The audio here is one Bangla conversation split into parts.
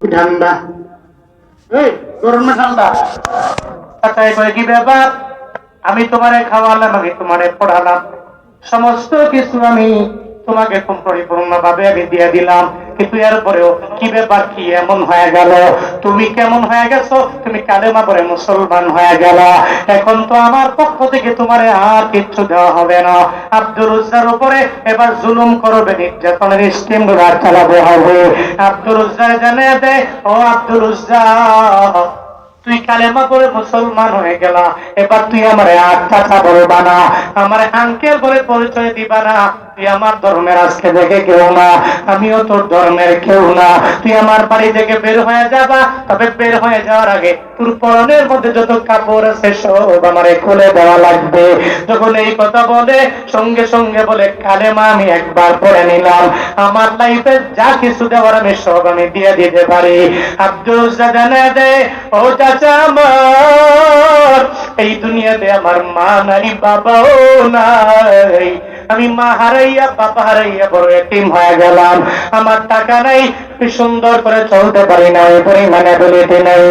ঠান্ডা। এই, গরমে ঠান্ডা? তাই কয়ে কি ব্যাপার? আমি তোমারে খাওয়ালাম, আমি তোমারে পড়ালাম। সমস্ত কিছু আমি তোমাকে খুব পরিপূর্ণ ভাবে আমি দিয়ে দিলাম। কিন্তু এরপরেও কি ব্যাপার, কি এমন হয়ে গেল? তুমি কেমন হয়ে গেছো? তুমি কালেমা করে মুসলমান হয়ে গেল। এখন তো আমার পক্ষ থেকে তোমার আর কিচ্ছু দেওয়া হবে না। আব্দুল উজ্জার উপরে এবার জুলুম করবে, নির্যাতনের স্কিমগুলো চালাতে হবে। আব্দুল উজ্জা জানে দে, ও আব্দুল উজ্জা তুই কালেমা করে মুসলমান হয়ে গেলা। এবার তুই আমার আট টাকা বলবা না, আমার আঙ্কেল বলে পরিচয় দিবা না। তুই আমার ধর্মের আজকে থেকে কেউ না, আমিও তোর ধর্মের কেউ না। তুই আমার বাড়ি থেকে বের হয়ে যাবা, তবে বের হয়ে যাওয়ার আগে তোর পরনের মধ্যে যত কাপড় আছে সব আমারে খুলে দেওয়া লাগবে। যখন এই কথা বলে, সঙ্গে সঙ্গে বলে, কালেমা আমি একবার পড়ে নিলাম। আমার লাইফে যা কিছু দেওয়ার আমি সব আমি দিয়ে দিতে পারি। আব্দুল জানে দে, ও চাচা আমার, এই দুনিয়াতে আমার মা নাই, বাবাও নাই। আমি মা হারাইয়া বাবা হারাইয়া বড় একটি হয়ে গেলাম। আমার টাকা নাই সুন্দর করে চলতে পারি না ওই পরিমাণে বলিতে নাই।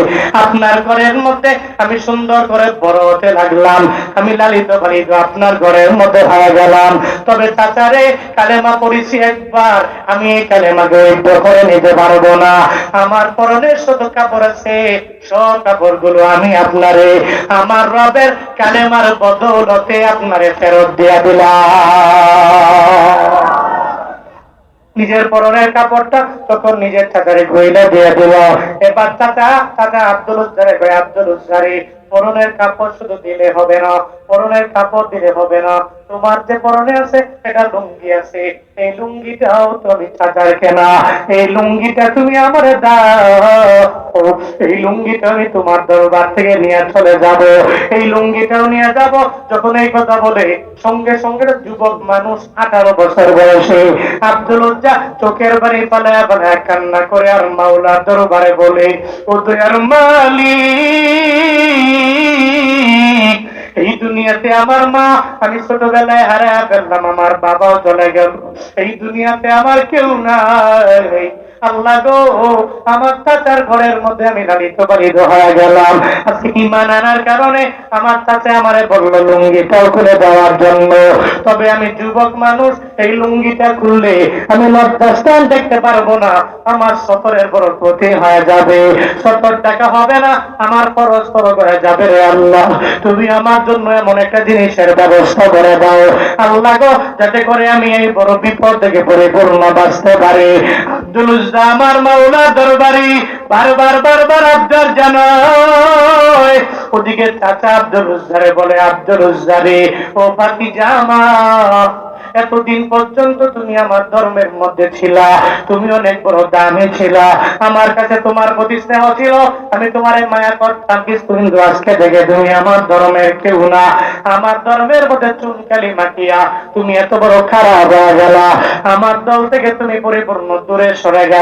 আপনার ঘরের মধ্যে আমি সুন্দর করে বড় হতে লাগলাম। আমি লালিত পালিত আপনার ঘরের মধ্যে হয়ে গেলাম। তবে চাচারে কালেমা পড়েছি একবার, আমি এই কালেমাকে ঐক্য করে নিতে পারব না। আমার পরনের শত কাপড় আছে, সব কাপড়গুলো আমি আপনারে, আমার রবের কালেমার বদৌলতে আপনারে ফেরত দিয়া দিলাম। নিজের পরনের কাপড়টা তখন নিজের চাচারে গইলা দিয়ে দিল এবার চাচা চাচা আব্দুল উজ্জারে কয়, আব্দুল উজ্জারে, পরনের কাপড় শুধু দিলে হবে না, পরনের কাপড় দিলে হবে না। তোমার যে পরনে আছে এটা লুঙ্গি আছে। এই লুঙ্গিটাও তুমি চাচার কেনা। এই লুঙ্গিটা তুমি আমার দাও। এই লুঙ্গিটা আমি তোমার দরবার থেকে নিয়ে চলে যাব। এই লুঙ্গিটাও নিয়ে যাব যখন এই কথা বলে। সঙ্গে সঙ্গে যুবক মানুষ আঠারো বছর বয়সে। আব্দুল উজ্জা চোখের বাড়ি পালায় পালায় কান্না করে আর মাওলার দরবারে বলে, ও তুই আর মালিক এই দুনিয়াতে আমার মা, আমি ছোটবেলায় হারা ফেললাম, আমার বাবাও চলে গেল। এই দুনিয়াতে আমার কেউ নাই। আল্লাহ গো, আমার চাচার ঘরের মধ্যে আমি লালিত পালিত হয়ে গেলাম। আজকে ইমান আনার কারণে আমার চাচা আমারে বলল, লুঙ্গিটাও খুলে দেওয়ার জন্য। তবে আমি যুবক মানুষ, এই লুঙ্গিটা খুললে আমি লজ্জাস্থান দেখতে পারব না। আমার সতরের বড় ক্ষতি হয়ে যাবে। সত্তর টাকা হবে না, আমার খরচ বড় করে যাবে রে আল্লাহ। তুমি আমার জন্য এমন একটা জিনিসের ব্যবস্থা করে দাও। আল্লাহ গো, যাতে করে আমি এই বড় বিপদ থেকে পরিপূর্ণ বাঁচতে পারি। আব্দুল উজ্জা আমার মাওলা দরবারি, বারবার বারবার আব্দুল জানায়। ওদিকে চাচা আব্দুল উজ্জারে বলে, আব্দুল উজ্জারে ও পাতি জামা, এতদিন পর্যন্ত তুমি আমার ধর্মের মধ্যে ছিলা, তুমি অনেক বড় দামে ছিলা। আমার কাছে তোমার প্রতি স্নেহ ছিল, আমি তোমার মায়া করতাম কিন্তু আজকে থেকে তুমি আমার ধর্মের কেউ না। আমার ধর্মের মধ্যে চুনকালি মাখিয়া তুমি এত বড় খারাপ হয়ে গেলা। আমার দল থেকে তুমি পরিপূর্ণ দূরে সরে গেলা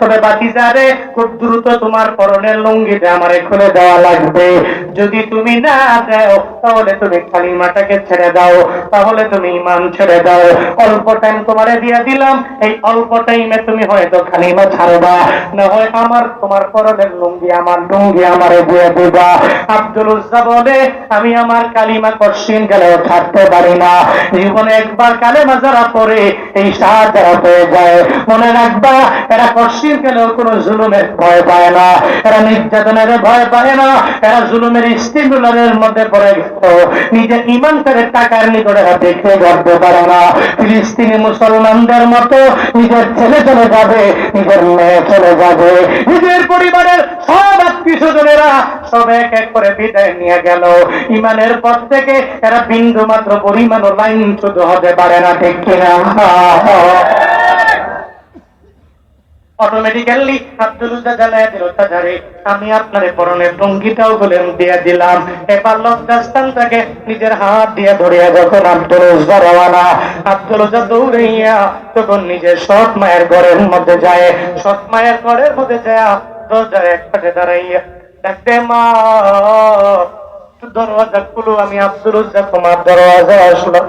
তবে বাকি যারে খুব দ্রুত তোমার পরনের লুঙ্গিতে আমারে খুলে দেওয়া লাগবে। যদি তুমি না দাও, তাহলে তুমি কালিমাটাকে ছেড়ে দাও। তাহলে তুমি ইমান ছেড়ে দাও। অল্প টাইম তোমারে দিয়ে দিলাম, এই অল্প টাইমে তুমি হয়তো কালিমা ছাড়বা। না হয় আমার, তোমার পরনের লুঙ্গি, আমার লুঙ্গি আমারে দিয়ে দিবা। আব্দুল বলে, আমি আমার কালিমা কশিন গেলেও ছাড়তে পারি না। জীবনে একবার কালেমা যারা পড়ে, এই যারা পেয়ে যায়। মনে রাখবা এরা কশিন গেলেও কোনো জুলুমের ভয় পায় না। এরা নির্যাতনের ভয় পায় না। এরা জুলুমের স্টিমুলারের মধ্যে পড়ে গেল। নিজের ইমান করে টাকার নিকটে দেখে করতে পারে না। ফিলিস্তিনি মুসলমানদের মতো নিজের ছেলে চলে যাবে, নিজের মেয়ে চলে যাবে। নিজের পরিবারের সব আত্মীয় স্বজনেরা সব এক এক করে বিদায় নিয়ে গেল। ইমানের পর থেকে এরা বিন্দু মাত্র পরিমাণ লাইন শুধু হতে পারে না, ঠিক কিনা? অটোমেটিক্যালি আব্দুল্লাহ জানায় দিল, তাজারে, আমি আপনার পরনের লুঙ্গিটাও বলে দিয়ে দিলাম। এবার লজ্জাস্থান থেকে নিজের হাত দিয়ে ধরিয়া যখন আব্দুল উজ্জা রওয়ানা, আব্দুল উজ্জা দৌড়াইয়া তখন নিজের সৎ মায়ের ঘরের মধ্যে যায়। সৎ মায়ের ঘরের মধ্যে যায় দরজার এক পাশে দাঁড়াইয়া ডাকতে মা, দরওয়াজা খুলো, আমি আব্দুল উজ্জা তোমার দরওয়াজা আসলাম।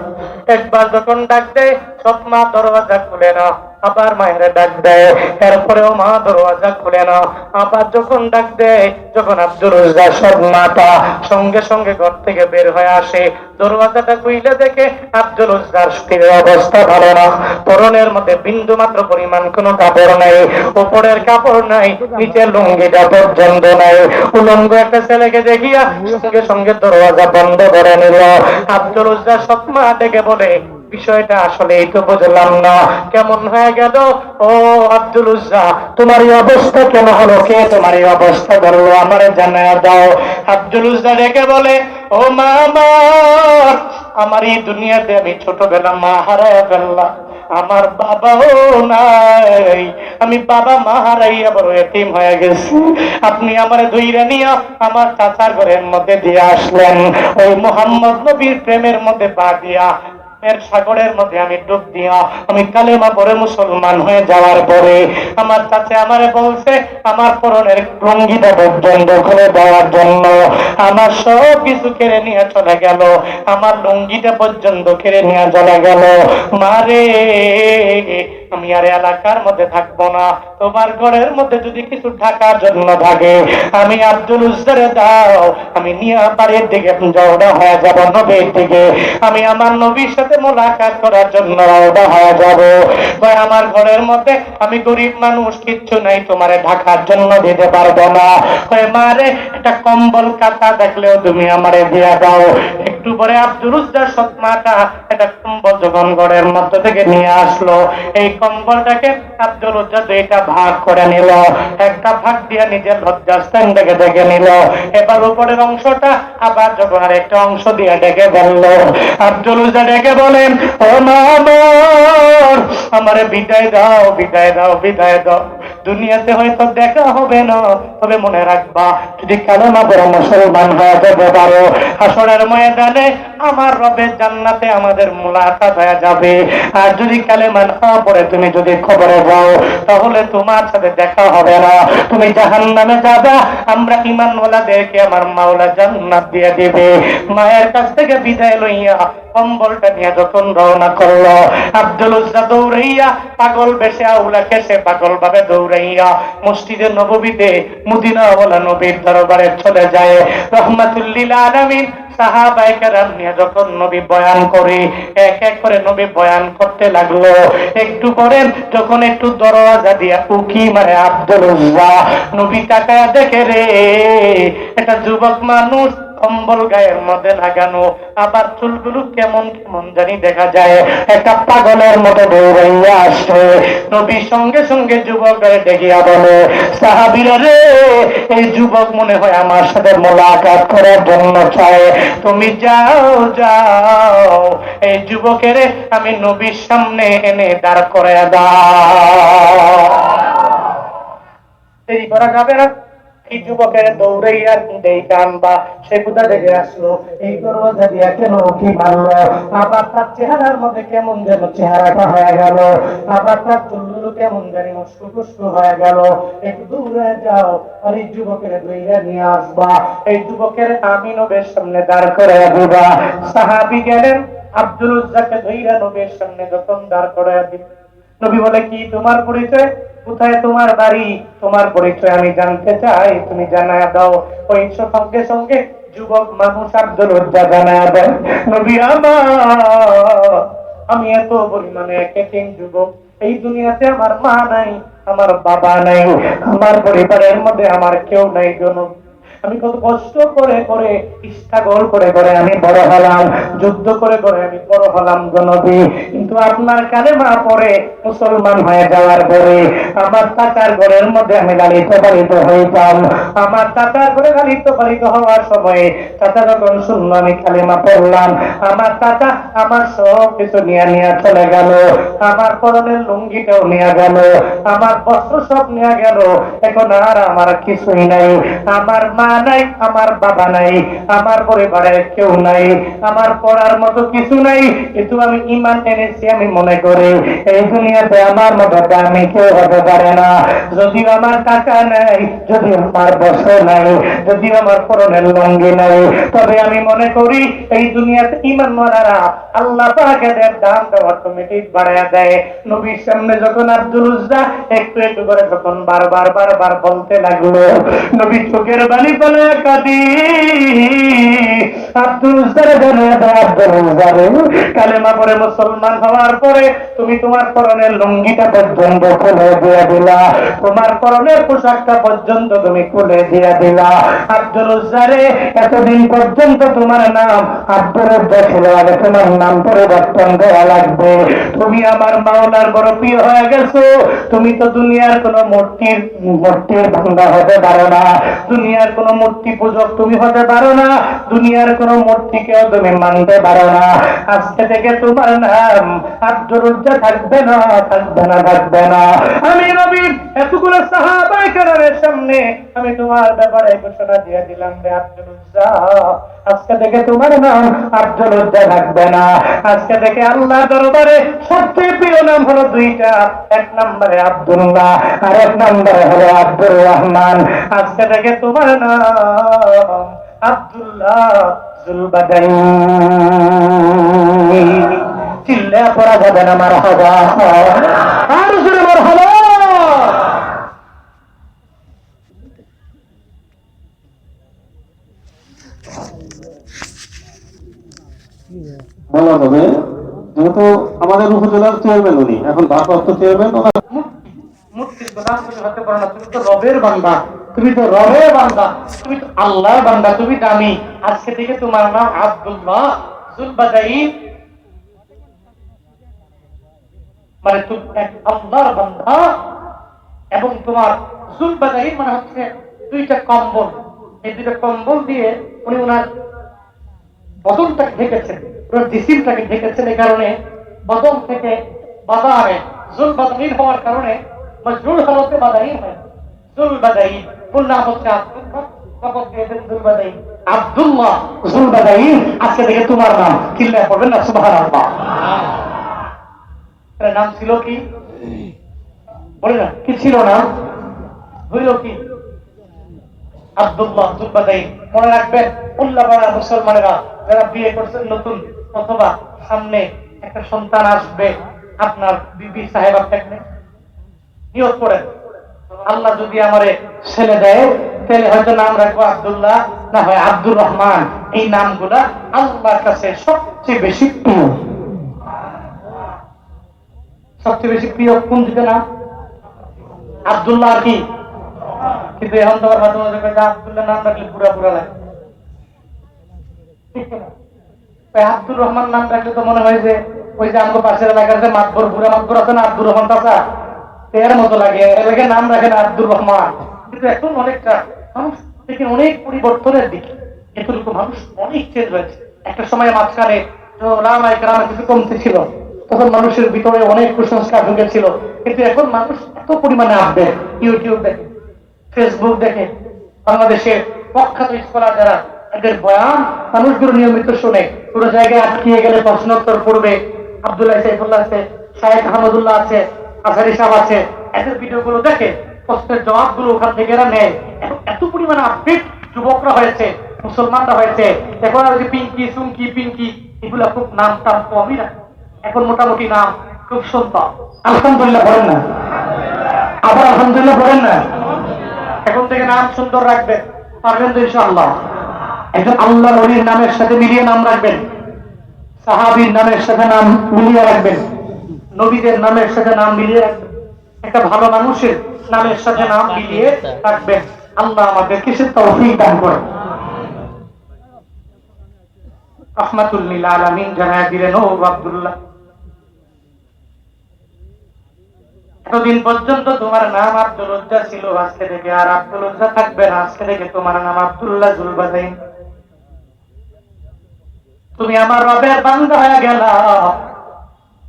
একবার যখন ডাক দেয়, সৎ মা দরওয়াজা খুলে না। আবার মায়ের ডাক দেয়। এরপরেও মা দরওয়াজা খুলে না। আবার যখন ডাক দেয়, যখন আব্দুল রাজ্জাক সব মাতা সঙ্গে সঙ্গে ঘর থেকে বের হয়ে আসে। দরওয়াজাটা খুইলে দেখে আব্দুল উজ্জার শরীরের অবস্থা ভালো না। পরনের মধ্যে বিন্দু মাত্র পরিমাণ কোনো কাপড় নাই। উপরের কাপড় নাই, নিচের লুঙ্গিটা পর্যন্ত নাই। উলঙ্গ একটা ছেলেকে দেখিয়া সঙ্গে সঙ্গে দরওয়াজা বন্ধ করে নিল। আব্দুল উজ্জা মা ডেকে বলে বিষয়টা আসলে এই তো বুঝলাম না। কেমন হয়ে গেল? ও আব্দুল তোমার এই অবস্থা কেন হলো? কে তোমার এই অবস্থা করল আমার জানায় দাও। আব্দুল ডেকে বলে, ও মা আমার এই দুনিয়াতে আমি ছোটবেলা মা হারায় ফেললাম। আমার বাবাও নাই। আমি বাবা মা হারাইয়া বড় এতিম হয়ে গেছি। আপনি আমার দুইরা নিয়ে আমার চাচার ঘরের মধ্যে দিয়ে আসলেন। ওই মোহাম্মদ নবীর প্রেমের মধ্যে পা দিয়া এর সাগরের মধ্যে আমি ডুব দিয়া আমি কালেমা পরে মুসলমান হয়ে যাওয়ার পরে আমার কাছে আমার বলছে, আমার পরনের লুঙ্গিটা পর্যন্ত খুলে দেওয়ার জন্য। আমার সব কিছু কেড়ে নিয়ে চলে গেল। আমার লুঙ্গিটা পর্যন্ত কেড়ে নিয়ে চলে গেল। মারে আমি আর এলাকার মধ্যে থাকব না। তোমার ঘরের মধ্যে যদি কিছু ঢাকার জন্য থাকে, আমি আব্দুল উজ্জারে দাও। আমি নিয়ে বাড়ির দিকে রওনা হয়ে যাব, নবীর দিকে। আমি আমার নবীর সাথে মোলাকাত করার জন্য রওনা হয়ে যাব। ভাই, আমার ঘরের মধ্যে আমি গরিব মানুষ, কিচ্ছু নাই, তোমারে ঢাকার জন্য দিতে পারব না। মারে, একটা কম্বল কাতা দেখলেও তুমি আমারে দিয়া দাও। একটু পরে আব্দুল উজ্জার সৎমাটা একটা কম্বল যখন ঘরের মধ্যে থেকে নিয়ে আসলো। এই কম্বলটাকে আব্দুল উজ্জা দুইটা ভাগ করে নিল। একটা ভাগ দিয়ে নিজের লজ্জাস্থান থেকে দেখে নিল। এবার উপরের অংশটা আবার যখন আর একটা অংশ দিয়ে ডেকে ফেলল। আব্দুল উজ্জা ডেকে বলেন ও মা আমার বিদায় দাও বিদায় দাও বিদায় দাও। দুনিয়াতে হয়তো দেখা হবে না, তবে মনে রাখবা, যদি কেন না বড় মুসলমান হয়ে যেতে পারো। হাসরের ময়দানে আমার রবের জান্নাতে আমাদের মুলাকাত হয়ে যাবে। আর যদি কালেমা না পড়ে, তুমি যদি খবরে যাও, তাহলে তোমার সাথে দেখা হবে না। তুমি জাহান নামে যাবা, আমরা ইমান ওলাদেরকে আমার মাওলা জান্নাত দিয়ে দিবে। মায়ের কাছ থেকে বিদায় লইয়া কম্বলটা নিয়ে যখন রওনা করল, আব্দুল উজ্জা দৌড়াইয়া পাগল বেশে আউলা কেসে পাগল ভাবে দৌড়াইয়া মসজিদে নববীতে মুদিনাওয়ালা নবীর দরবারে চলে যায়। রহমাতুল্লিল আলামিন সাহাবায়ে কেরাম নিয়ে যখন নবী বয়ান করে, এক এক করে নবী বয়ান করতে লাগল। একটু পরে যখন একটু দরওয়াজা দিয়া উকি মারে আব্দুল নবী তাকায়া দেখে রে, একটা যুবক মানুষ কম্বল গায়ের মধ্যে লাগানো, আবার চুলগুলো কেমন কেমন জানি দেখা যায়। একটা পাগলের মতো দৌড়াইয়া আসে নবীর সঙ্গে সঙ্গে যুবক দেখিয়া বলে সাহাবিরা রে, এই যুবক মনে হয় আমার সাথে মোলাকাত করার জন্য চায়। তুমি যাও যাও। এই যুবকের আমি নবীর সামনে এনে দাঁড় করে দাও। দেরি করা যাবে না। এই যুবকের দৌড়াইয়া দেই আনবা সে কোথা আসলো, এই দিয়া কেন কি মারলো? আবার তার চেহারার মধ্যে কেমন যেন চেহারাটা হয়ে গেল। আবার তার কেমন জানি হয়ে গেল। একটু দূরে যাও, আর এই যুবকের নিয়ে আসবা। এই যুবকের আমি নবের সামনে দাঁড় করে দিবা। সাহাবি গেলেন আব্দুল নবের সামনে যখন দাঁড় করে দিবা নবী বলে, কি তোমার পরিচয়? কোথায় তোমার বাড়ি? তোমার পরিচয় আমি জানতে চাই, তুমি জানায় দাও। ওই সঙ্গে সঙ্গে যুবক মানুষ আব্দুল উজ্জা জানায় দেয় নবী আমার, আমি এত পরিমাণে একেকিং যুবক। এই দুনিয়াতে আমার মা নাই, আমার বাবা নাই, আমার পরিবারের মধ্যে আমার কেউ নাই জন আমি কত কষ্ট করে করে স্ট্রাগল করে করে আমি বড় হলাম, যুদ্ধ করে করে আমি বড় হলাম গণবী কিন্তু আপনার কানে মা পরে মুসলমান হয়ে যাওয়ার পরে আমার চাচার ঘরের মধ্যে আমি লালিত পালিত হইতাম। আমার চাচার ঘরে লালিত পালিত হওয়ার সময়ে চাচা যখন শুনলো আমি কালিমা পড়লাম, আমার চাচা আমার সব কিছু নিয়ে নিয়ে চলে গেল। আমার পরনের লুঙ্গিটাও নিয়ে গেল। আমার বস্ত্র সব নিয়ে গেল। এখন আর আমার কিছুই নাই। আমার মা মা নাই, আমার বাবা নাই, আমার পরিবারে কেউ নাই, আমার পড়ার মতো কিছু নাই, কিন্তু আমি ইমান এনেছি, আমি মনে করি, এই দুনিয়াতে আমার মতো দামি কেউ হতে পারে না। যদিও আমার টাকা নাই যদি আমার বসে নাই যদি আমার পরনের লঙ্গি নাই, তবে আমি মনে করি, এই দুনিয়াতে ইমান মানারা আল্লাহ পাকেদের দাম দেওয়া অটোমেটিক বাড়ায় দেয়। নবীর সামনে যখন আব্দুল উজ্জা একটু একটু করে যখন বারবার বারবার বলতে লাগল নবী চোখের বাণী বলে কাঁদি কালেমা মুসলমান হওয়ার পরে তুমি তোমার লুঙ্গিটা পর্যন্ত খুলে দিয়ে দিলা। তোমার পোশাকটা পর্যন্ত তুমি খুলে দিয়ে দিলা। আব্দুল এতদিন পর্যন্ত তোমার নাম আব্দুল ছিল, আগে তোমার নাম পরিবর্তন লাগবে। তুমি আমার মাওলার বড় প্রিয় হয়ে গেছো। তুমি তো দুনিয়ার কোন মূর্তির মূর্তির ভাঙ্গা হতে পারো না। দুনিয়ার কোন মূর্তি পূজক তুমি হতে পারো না। দুনিয়ার কোন মূর্তিকেও তুমি মানতে পারো না। আজকে থেকে তোমার নাম উজ্জা থাকবে না থাকবে না থাকবে না। আমি নবী, এতগুলো সাহাবাই কারণের সামনে আমি তোমার ব্যাপারে ঘোষণা দিয়ে দিলাম রে উজ্জা আজকে থেকে তোমার নাম আব্দুল উজ্জা থাকবে না। আজকে থেকে আল্লাহ দরবারে সবচেয়ে প্রিয় নাম হলো দুইটা, এক নম্বরে আব্দুল্লাহ আর এক নম্বরে হলো আব্দুর রহমান। আজকে থেকে তোমার নাম আব্দুল্লাহ জুলবাদাই চিল্লা পড়া যাবে না আমার হবা আর জোরে আমার হবা বলা হবে যেহেতু আমাদের উপজেলার চেয়ারম্যান উনি এখন ভারপ্রাপ্ত চেয়ারম্যান ওনার হতে তুমি তো রবের বান্দা। তুমি তো রবের বান্দা, তুমি তো আল্লাহর বান্দা, তুমি দামি। আজকে থেকে তোমার নাম আব্দুল্লাহ জুলবাদাই মানে তুমি এক আল্লাহর বান্দা এবং তোমার জুলবাদাই মানে হচ্ছে দুইটা কম্বল। এই দুইটা কম্বল দিয়ে উনি ওনার বদনটাকে ঢেকেছেন, ওনার জিসিমটাকে ঢেকেছেন এই কারণে বদন থেকে বাদারে জুল বাদাইন হওয়ার কারণে মজরুল হলতে বাদাইন হয়। আজকে থেকে তোমার নাম পড়বেন না নাম ছিল কি? বলে না, কি ছিল নাম হইল কি? আব্দুল্লাহ মনে রাখবেন মুসলমানেরা যারা বিয়ে করছেন নতুন, অথবা সামনে একটা সন্তান আসবে, আপনার বিবি সাহেব আপনাকে নিয়োগ করেন। আল্লাহ যদি আমারে ছেলে দেয়, তাহলে হয়তো নাম রাখব আব্দুল্লাহ, না হয় আব্দুর রহমান। এই নামগুলা আল্লাহর কাছে সবচেয়ে বেশি প্রিয়। সবচেয়ে বেশি প্রিয় কোন দুটো নাম? আব্দুল্লাহ আর কি? কিন্তু এখন তোমার মাঝে মাঝে কয়ে আব্দুল্লাহ নাম রাখলে পুরা পুরা লাগে। না? আব্দুর রহমান নাম রাখলে তো মনে হয় যে ওই যে আমার পাশের এলাকার যে মাতবর বুড়া মাতবর আছে না, আব্দুর রহমান চাচা? এর মতো লাগে এলাকায় নাম রাখেন আব্দুর রহমান। কিন্তু এখন অনেকটা মানুষ থেকে অনেক পরিবর্তনের দিকে। এতটুকু মানুষ অনেক চেঞ্জ হয়েছে। একটা সময় মাঝখানে তো রামাই গ্রামে কিছু কমতে ছিল, তখন মানুষের ভিতরে অনেক কুসংস্কার ঢুকেছিল কিন্তু এখন মানুষ এত পরিমাণে আপডেট ইউটিউব দেখে ফেসবুক দেখে বাংলাদেশের প্রখ্যাত স্কলার যারা এদের বয়ান মানুষগুলো নিয়মিত শুনে। পুরো জায়গায় আটকিয়ে গেলে প্রশ্নোত্তর পড়বে। আব্দুল্লাহ সাইফুল্লাহ আছে শাহেদ আহমদুল্লাহ আছে আসারি সাহেব আছে। এদের ভিডিও গুলো দেখে প্রশ্নের জবাবগুলো ওখান থেকে এরা নেয়। এখন এত পরিমাণে আপডেট যুবকরা হয়েছে মুসলমানরা হয়েছে। এখন আর পিঙ্কি পিঙ্কি এগুলো খুব নাম টাম কমই না। এখন মোটামুটি নাম খুব সুন্দর। আলহামদুলিল্লাহ বলেন না। আবার আলহামদুলিল্লাহ বলেন না। এখন থেকে নাম সুন্দর রাখবেন। পারবেন তো ইনশাআল্লাহ। একজন আল্লাহ নবীর নামের সাথে মিলিয়ে নাম রাখবেন। সাহাবীর নামের সাথে নাম মিলিয়ে রাখবেন। নবীদের নামের সাথে নাম মিলিয়ে রাখবেন একটা ভালো মানুষের নামের সাথে নাম মিলিয়ে রাখবেন আল্লাহ আমাদের কিসের তৌফিক দান করেন। রহমাতুল্লিল আলামিন জানায় দিলেন ও আব্দুল্লাহ। এতদিন পর্যন্ত তোমার নাম আব্দুল উজ্জা ছিল, আজকে থেকে আর আব্দুল উজ্জা থাকবে না, আজকে থেকে তোমার নাম আব্দুল্লাহ জুলবাদাইন। তুমি আমার রবের বান্দা হয়ে গেল।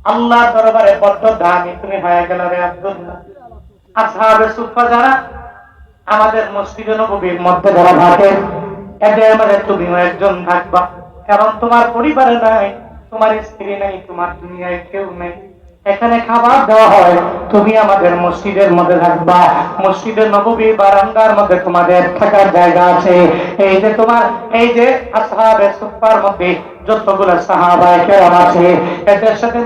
আল্লাহ দরবারে বড্ড দামি তুমি হয়ে গেল রে আসহাবে সুফা যারা আমাদের মসজিদে নবীর মধ্যে যারা থাকে এতে আমাদের তুমিও একজন থাকবা কারণ তোমার পরিবারে নাই, তোমার স্ত্রী নেই, তোমার দুনিয়ায় কেউ নেই। এখানে খাবার দেওয়া হয়, তুমি আমাদের মসজিদের মধ্যে থাকবা। মসজিদের নববীর বারান্দার মধ্যে তোমাদের থাকার জায়গা আছে। এই যে তোমার, এই যে আসহাবে সুফার মধ্যে যতগুলো কেরাম আছে, এদের সাথে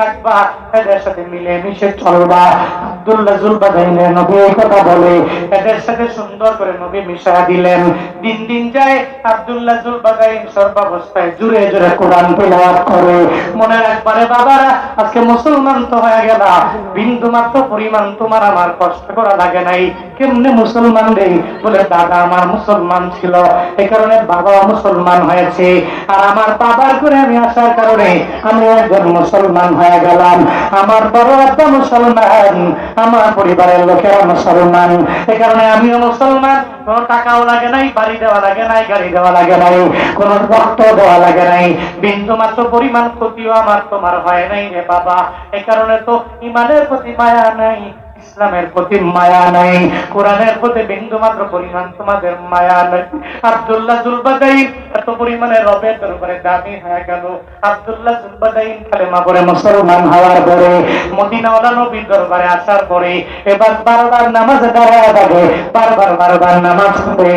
থাকবা, এদের সাথে চলবা। আব্দুল্লাহ নবী কথা বলে, এদের সাথে সুন্দর করে নবী মিশা দিলেন। দিন দিন যায় আব্দুল্লাহ জুলবাদাইন সর্বাবস্থায় জুড়ে জুড়ে কোরআন তেলাওয়াত করে। মনে বাবারা, আজকে মুসলমান তো হয়ে গেল। বিন্দু মাত্র পরিমাণ তোমার আমার কষ্ট করা লাগে নাই। কেমনে মুসলমান রে? বলে, দাদা, আমার মুসলমান ছিল। এই কারণে বাবা মুসলমান হয়েছে। আর আমার বাবার করে আমি আসার কারণে আমি একজন মুসলমান হয়ে গেলাম। আমার বড় একটা মুসলমান, আমার পরিবারের লোকেরা মুসলমান। এই কারণে আমিও মুসলমান। কোনো টাকাও লাগে নাই, বাড়ি দেওয়া লাগে নাই, গাড়ি দেওয়া লাগে নাই, কোনো রক্ত দেওয়া লাগে নাই। বিন্দু মাত্র পরিমাণ ক্ষতিও আমার তোমার হয় নাই রে বাবা। এই কারণে তো ইমানের প্রতি মায়া নাই। ইসলামের প্রতি মায়া নাই, কোরআনের প্রতি বিন্দু মাত্র পরিমাণ তোমাদের মায়া নাই। আবদুল্লাহ জুলবাদাই এত পরিমাণে রবের দরবারে দামি হয়ে গেল। জুলবাদাই জুলবাদাইন কালেমা পরে মুসলমান হওয়ার পরে, মদিনাওয়ালা নবীর দরবারে আসার পরে, এবার বারবার নামাজ দাঁড়ায় থাকে, বারবার বারবার নামাজ পড়ে।